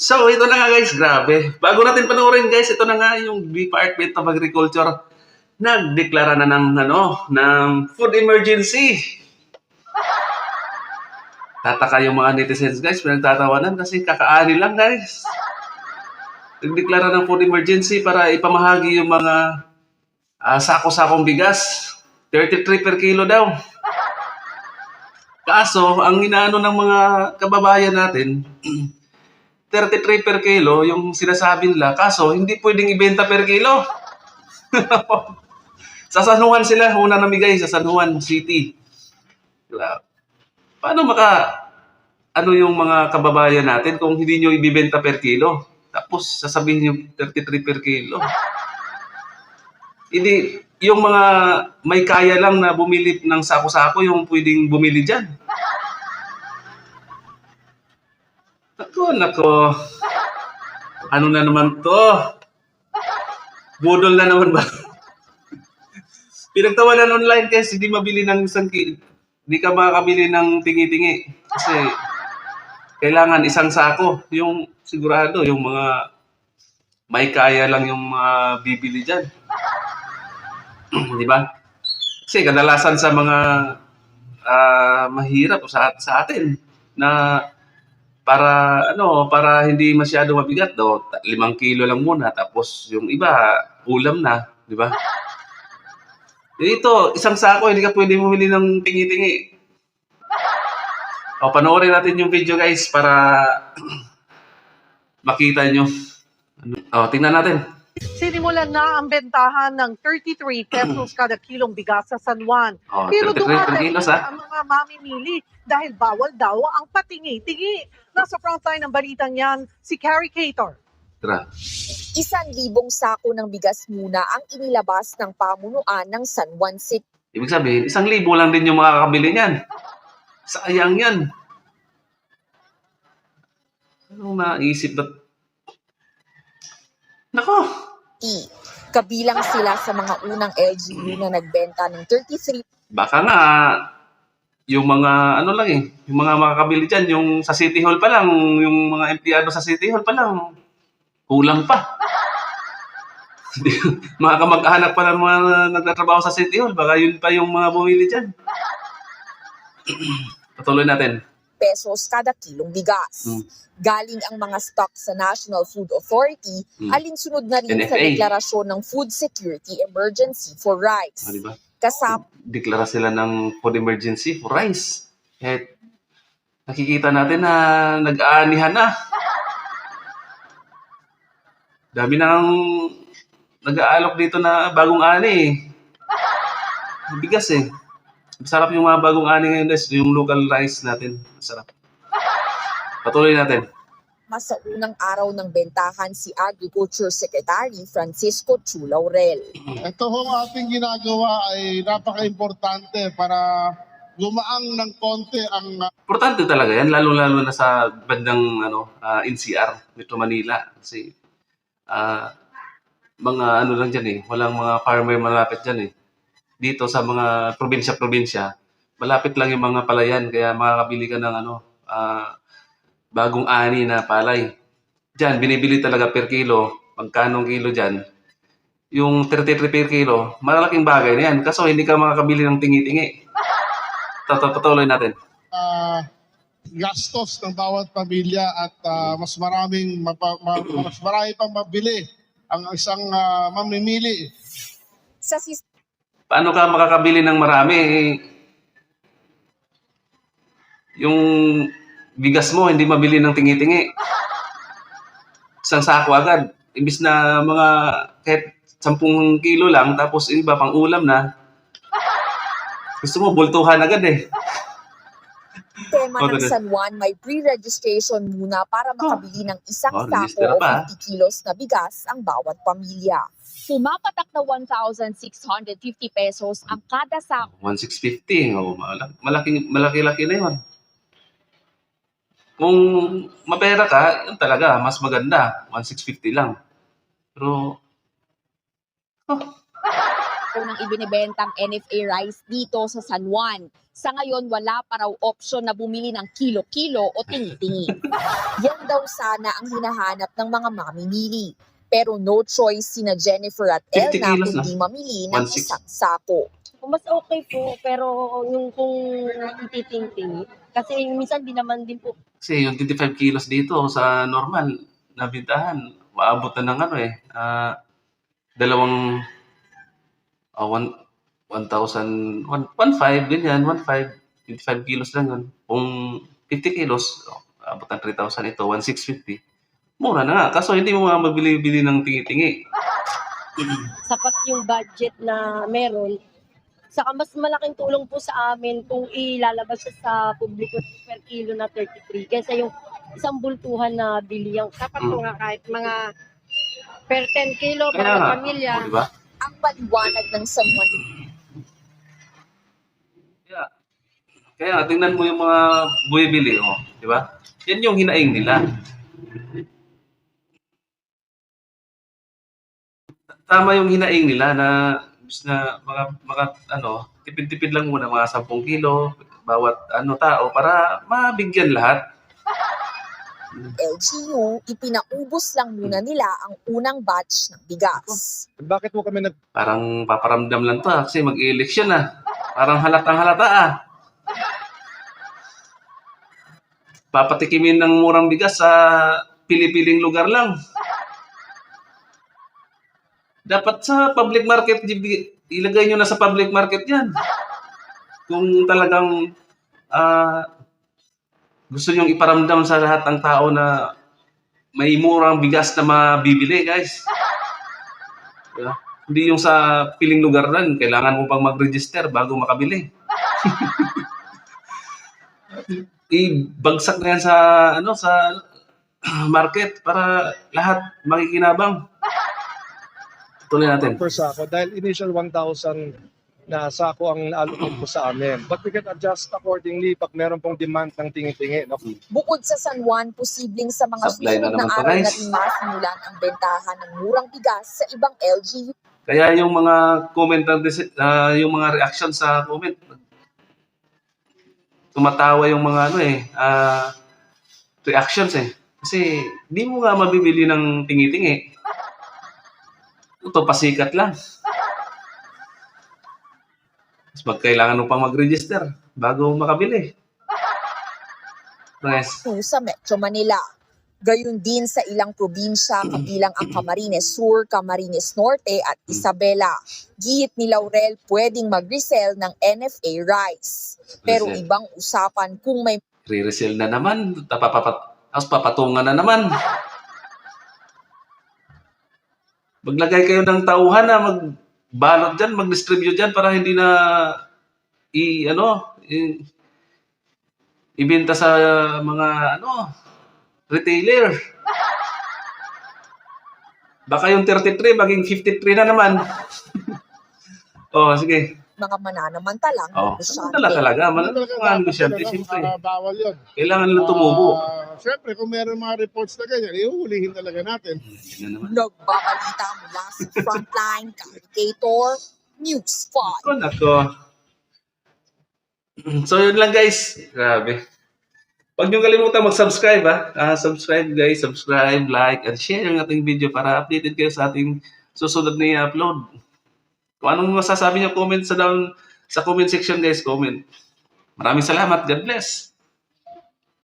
So, ito na nga guys, grabe. Bago natin panoorin guys, ito na nga yung Department of Agriculture nagdeklara na ng ano, ng food emergency. Tataka yung mga netizens guys, pinagtatawanan kasi kakaani lang guys. Nagdeklara ng food emergency para ipamahagi yung mga ah, sako-sakong bigas. 33 per kilo daw. Kaso, ang inaano ng mga kababayan natin, 33 per kilo yung sinasabi nila. Kaso, hindi pwedeng ibenta per kilo. sa San Juan sila, una namigay sa San City. Diba? Paano maka, ano yung mga kababayan natin kung hindi nyo ibibenta per kilo? Tapos, sasabihin nyo 33 per kilo. Hindi, yung mga may kaya lang na bumili ng sako-sako, yung pwedeng bumili dyan. Nako. Ano na naman to? Budol na naman ba? Pinagtawanan online kasi hindi mabili ng isang ki... Hindi ka makakabili ng tingi-tingi. Kasi kailangan isang sako. Yung sigurado, yung mga may kaya lang yung mga bibili dyan. Di ba? Kasi kadalasan sa mga ah, mahirap sa, sa atin na para ano para hindi masyado mabigat do limang kilo lang muna tapos yung iba ulam na di ba? Dito isang sako hindi ka pwede bumili ng tingi-tingi. O panoorin natin yung video guys para makita nyo. Ano, o tingnan natin Sinimulan na ang bentahan ng 33 pesos kada kilong bigas sa San Juan. o 33 Pero kilos ha ang mga mamimili dahil bawal daw ang patingi-tingi. Nasa frontline ng balitang yan, si Carrie Cator. Tara. Isang libong sako ng bigas muna ang inilabas ng pamunuan ng San Juan City. Ibig sabihin, isang libo lang din yung makakabili niyan. Sayang yan. Anong naisip na... Nako! Kabilang sila sa mga unang LGU na nagbenta ng 33 Baka nga, yung mga, ano lang eh, yung mga makakabili dyan, yung sa City Hall pa lang, yung mga empleyado sa City Hall pa lang, kulang pa. mga kamag-anak pa ng mga nagtatrabaho sa City Hall, baka yun pa yung mga bumili dyan. Patuloy natin. Pesos kada kilong bigas. Mm. Galing ang mga stock sa National Food Authority, Mm. alinsunod na rin sa NFA. deklarasyon ng Food Security Emergency for Rice. Ah, di ba? Kasama deklara sila ng food emergency for rice. Eh, nakikita natin na nag-aanihan na. Dami nang nag-aalok dito na bagong ani. Bigas eh. Masarap yung mga bagong ani ngayon guys, yung local rice natin. Masarap. Patuloy natin. mas sa unang araw ng bentahan si Agriculture Secretary Francisco Chu Laurel. Ito hong ating ginagawa ay napaka-importante para gumaang ng konti ang uh, Importante talaga yan, lalo-lalo na sa bandang ano, ah, NCR, Metro Manila. Kasi ah, mga ano lang dyan eh, walang mga farmer malapit dyan eh. Dito sa mga probinsya-probinsya, malapit lang yung mga palayan, kaya makakabili ka ng ano, ah, bagong ani na palay. Diyan, binibili talaga per kilo, magkanong kilo dyan. Yung 33 per kilo, malaking bagay na yan. Kaso hindi ka makakabili ng tingi-tingi. Patuloy natin. uh, gastos ng bawat pamilya at uh, mas maraming mapa, ma- mas marami pang mabili ang isang uh, mamimili. Sa sis- paano ka makakabili ng marami? Yung bigas mo, hindi mabili ng tingi-tingi. Isang sako agad. Imbis na mga kahit 10 kilo lang, tapos iba pang ulam na. Gusto mo, bultuhan agad eh. Oh, ng. San Juan, may pre-registration muna para makabili ng isang Oh, sako o pa. 50 kilos na bigas ang bawat pamilya. Pumapatak na 1,650 pesos ang kada sako 1,650. Oh, malaki, malaki, malaki-laki na yun. Kung mapera ka, yun talaga, mas maganda. 1,650 lang. Pero, oh, po ng ibinibentang NFA rice dito sa San Juan. Sa ngayon, wala pa raw option na bumili ng kilo-kilo o tingi-tingi. Yan daw sana ang hinahanap ng mga mamimili. Pero no choice sina Jennifer at 50 Elna kundi mamili ng 1.6. isang sako. mas okay po, pero yung kung ititingting, kasi minsan di naman din po Kasi yung 25 kilos dito sa normal na bintahan, maabot na ng ano eh, ah, dalawang, ah, one, 1,000, 1.5, ganyan, 1.5, 25 kilos lang yun. Kung 50 kilos, oh, abot ng 3,000 ito, 1,650. Mura na nga. Kaso hindi mo nga mabili-bili ng tingi-tingi. sapat yung budget na meron. Saka mas malaking tulong po sa amin kung ilalabas siya sa publiko per kilo na 33 kaysa yung isang bultuhan na bili yung Dapat Mm. po nga kahit mga per 10 kilo Kaya para nga, pamilya. oh, di ba? Ang paliwanag ng San Juan Kaya, kaya tingnan mo yung mga bumibili, oh, di ba? Yan yung hinaing nila. Tama yung hinaing nila na na mga mga ano, tipid-tipid lang muna mga 10 kilo bawat ano tao para mabigyan lahat. LGU, ipinaubos lang muna nila ang unang batch ng bigas. Bakit mo kami nag Parang paparamdam lang to ah, kasi mag-eleksyon na. Parang halatang halata ah. Papatikimin ng murang bigas sa pili-piling lugar lang. Dapat sa public market, ilagay nyo na sa public market yan. Kung talagang ah, gusto nyong iparamdam sa lahat ng tao na may murang bigas na mabibili, guys. Diba? Hindi yung sa piling lugar lang, kailangan mo pang mag-register bago makabili. Ibagsak na yan sa ano sa market para lahat makikinabang. Tuloy natin. per sako dahil initial 1,000 na sako ang allocate po sa amin. But we can adjust accordingly pag meron pong demand ng tingi-tingi. No? Bukod sa San Juan, posibleng sa mga Supply na susunod na araw na rin masimulan ang bentahan ng murang bigas sa ibang LGU Kaya yung mga comment, ng disi- ah, yung mga reaction sa comment, tumatawa yung mga ano eh, ah, reactions eh. Kasi di mo nga mabibili ng tingi-tingi. Ito, pasikat lang. Tapos magkailangan mo pang mag-register bago makabili. Yes. sa Metro Manila. Gayun din sa ilang probinsya kabilang ang Camarines Sur, Camarines Norte at Isabela. Gihit ni Laurel pwedeng mag-resell ng NFA rice. Pero Resell. ibang usapan kung may Re-resell na naman. Tapapapat, tapos papatungan na naman. Maglagay kayo ng tauhan na magbalot dyan, mag-distribute dyan para hindi na i, ano, i, ibenta sa mga, ano, retailer. Baka yung 33 maging 53 na naman. oh, sige. Mga mananamantalang Oh, negosyante. Dala talaga. Man, talaga mga dapat negosyante, ano? siyempre. Bawal yun. Kailangan lang tumubo. Ah, Siyempre, kung meron mga reports na ganyan, ihuhulihin talaga natin. Nagbabalita mula sa Frontline Communicator, News 5. Ako, nako. So, yun lang guys. Grabe. Huwag niyo kalimutan mag-subscribe ha. Ah, subscribe guys, subscribe, like, and share yung ating video para updated kayo sa ating susunod na i-upload. Kung anong masasabi niyo, comment sa down sa comment section guys, comment. Maraming salamat. God bless.